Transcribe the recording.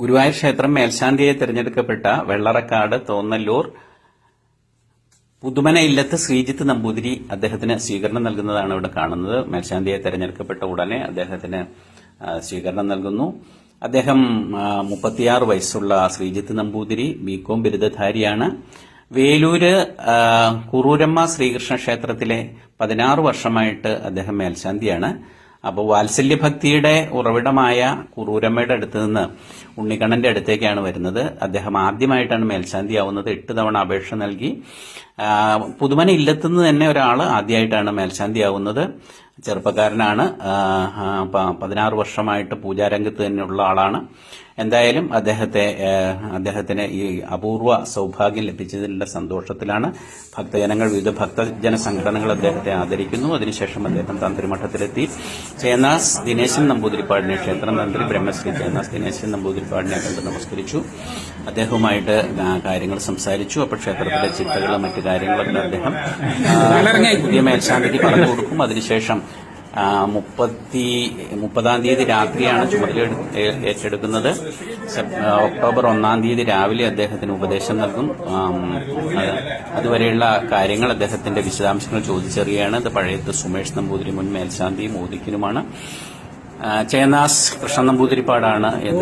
ഗുരുവായൂർ ക്ഷേത്രം മേൽശാന്തിയെ തിരഞ്ഞെടുക്കപ്പെട്ട വെള്ളറക്കാട് തോന്നല്ലൂർ പുതുമന ഇല്ലത്ത് ശ്രീജിത്ത് നമ്പൂതിരി അദ്ദേഹത്തിന് സ്വീകരണം നൽകുന്നതാണ് ഇവിടെ കാണുന്നത്. മേൽശാന്തിയെ തെരഞ്ഞെടുക്കപ്പെട്ട ഉടനെ അദ്ദേഹത്തിന് സ്വീകരണം നൽകുന്നു. അദ്ദേഹം മുപ്പത്തിയാറ് വയസ്സുള്ള ശ്രീജിത്ത് നമ്പൂതിരി ബികോം ബിരുദധാരിയാണ്. വേലൂര് കുറൂരമ്മ ശ്രീകൃഷ്ണ ക്ഷേത്രത്തിലെ പതിനാറ് വർഷമായിട്ട് അദ്ദേഹം മേൽശാന്തിയാണ്. അപ്പോൾ വാത്സല്യഭക്തിയുടെ ഉറവിടമായ കുറൂരമ്മയുടെ അടുത്ത് നിന്ന് ഉണ്ണിക്കണ്ണന്റെ അടുത്തേക്കാണ് വരുന്നത്. അദ്ദേഹം ആദ്യമായിട്ടാണ് മേൽശാന്തിയാവുന്നത് എട്ട് തവണ അപേക്ഷ നൽകി. പുതുമന ഇല്ലത്തുനിന്ന് തന്നെ ഒരാൾ ആദ്യമായിട്ടാണ് മേൽശാന്തിയാവുന്നത്. ചെറുപ്പക്കാരനാണ്. ആ, ആ, പ- പതിനാറ് വർഷമായിട്ട് പൂജാരംഗത്ത് തന്നെയുള്ള ആളാണ്. എന്തായാലും അദ്ദേഹത്തെ അദ്ദേഹത്തിന് ഈ അപൂർവ സൗഭാഗ്യം ലഭിച്ചതിന്റെ സന്തോഷത്തിലാണ് ഭക്തജനങ്ങൾ വിവിധ ഭക്തജന സംഘടനകൾ അദ്ദേഹത്തെ ആദരിക്കുന്നു. അതിനുശേഷം അദ്ദേഹം തന്ത്രിമഠത്തിലെത്തി ചേന്നാസ് ദിനേശൻ നമ്പൂതിരിപ്പാടിനെ ക്ഷേത്രം തന്ത്രി ബ്രഹ്മശ്രീ ചേന്നാസ് ദിനേശൻ നമ്പൂതിരിപ്പാടിനെ കണ്ട് നമസ്കരിച്ചു. അദ്ദേഹവുമായിട്ട് കാര്യങ്ങൾ സംസാരിച്ചു. അപ്പോൾ ക്ഷേത്രത്തിലെ ചിട്ടകളും മറ്റു കാര്യങ്ങളൊക്കെ അദ്ദേഹം പുതിയ മേൽശാന്തിക്ക് പറഞ്ഞു കൊടുക്കും. അതിനുശേഷം മുപ്പത്തി മുപ്പതാം തീയതി രാത്രിയാണ് ചുമതല ഏറ്റെടുക്കുന്നത്. ഒക്ടോബർ ഒന്നാം തീയതി രാവിലെ അദ്ദേഹത്തിന് ഉപദേശം നൽകും. അതുവരെയുള്ള കാര്യങ്ങൾ അദ്ദേഹത്തിന്റെ വിശദാംശങ്ങൾ ചോദിച്ചറിയാണ്. ഇത് പഴയത്ത് സുമേഷ് നമ്പൂതിരി മുൻ മേൽശാന്തിയും മോദിക്കിനുമാണ്. ആ, ചേന്നാസ് കൃഷ്ണ നമ്പൂതിരിപ്പാടാണ് ഇത്.